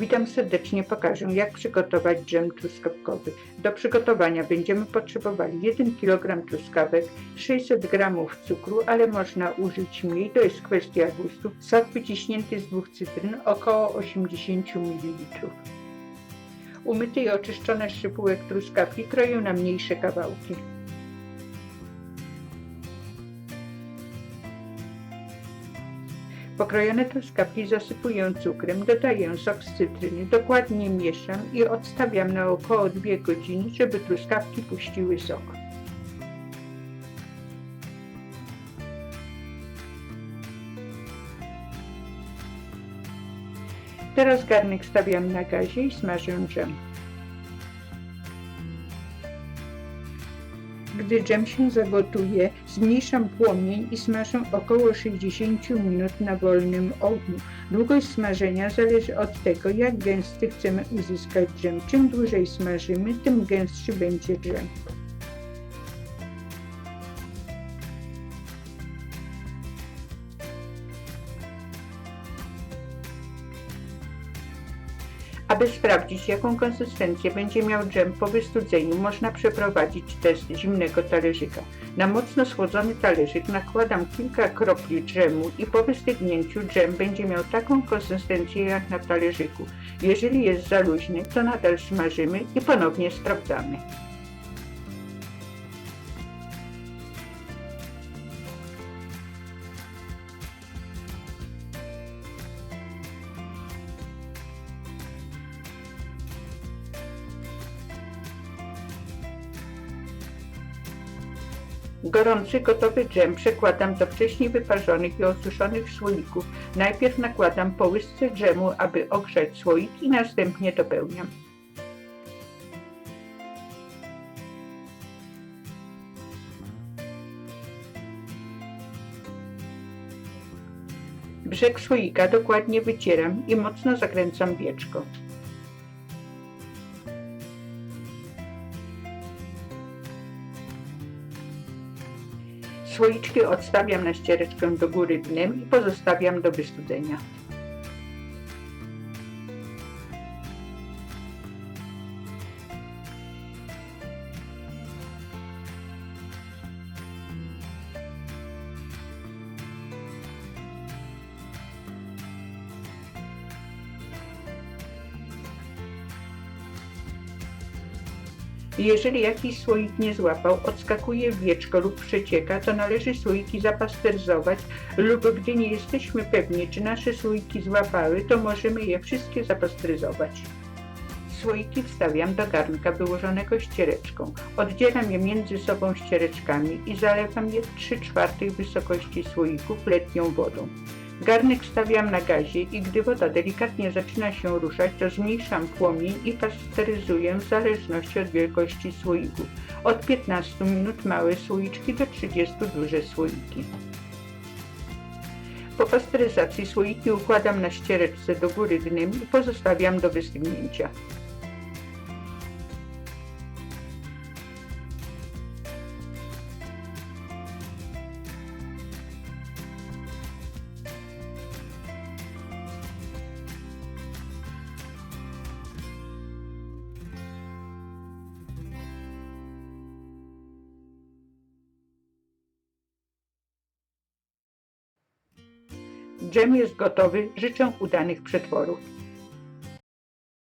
Witam serdecznie, pokażę jak przygotować dżem truskawkowy. Do przygotowania będziemy potrzebowali 1 kg truskawek, 600 g cukru, ale można użyć mniej, to jest kwestia gustu, sok wyciśnięty z dwóch cytryn, około 80 ml. Umyte i oczyszczone szypułek truskawki kroję na mniejsze kawałki. Pokrojone truskawki zasypuję cukrem, dodaję sok z cytryny, dokładnie mieszam i odstawiam na około 2 godziny, żeby truskawki puściły sok. Teraz garnek stawiam na gazie i smażę dżem. Gdy dżem się zagotuje, zmniejszam płomień i smażę około 60 minut na wolnym ogniu. Długość smażenia zależy od tego, jak gęsty chcemy uzyskać dżem. Czym dłużej smażymy, tym gęstszy będzie dżem. Aby sprawdzić, jaką konsystencję będzie miał dżem po wystudzeniu, można przeprowadzić test zimnego talerzyka. Na mocno schłodzony talerzyk nakładam kilka kropli dżemu i po wystygnięciu dżem będzie miał taką konsystencję jak na talerzyku. Jeżeli jest za luźny, to nadal smażymy i ponownie sprawdzamy. Gorący, gotowy dżem przekładam do wcześniej wyparzonych i osuszonych słoików. Najpierw nakładam po łyżce dżemu, aby ogrzać słoik i następnie dopełniam. Brzeg słoika dokładnie wycieram i mocno zakręcam wieczko. Słoiczki odstawiam na ściereczkę do góry dnem i pozostawiam do wystudzenia. Jeżeli jakiś słoik nie złapał, odskakuje wieczko lub przecieka, to należy słoiki zapasteryzować lub gdy nie jesteśmy pewni, czy nasze słoiki złapały, to możemy je wszystkie zapasteryzować. Słoiki wstawiam do garnka wyłożonego ściereczką. Oddzielam je między sobą ściereczkami i zalewam je 3 czwartych wysokości słoików letnią wodą. Garnek stawiam na gazie i gdy woda delikatnie zaczyna się ruszać, to zmniejszam płomień i pasteryzuję w zależności od wielkości słoików. Od 15 minut małe słoiczki do 30 duże słoiki. Po pasteryzacji słoiki układam na ściereczce do góry dnem i pozostawiam do wystygnięcia. Dżem jest gotowy. Życzę udanych przetworów.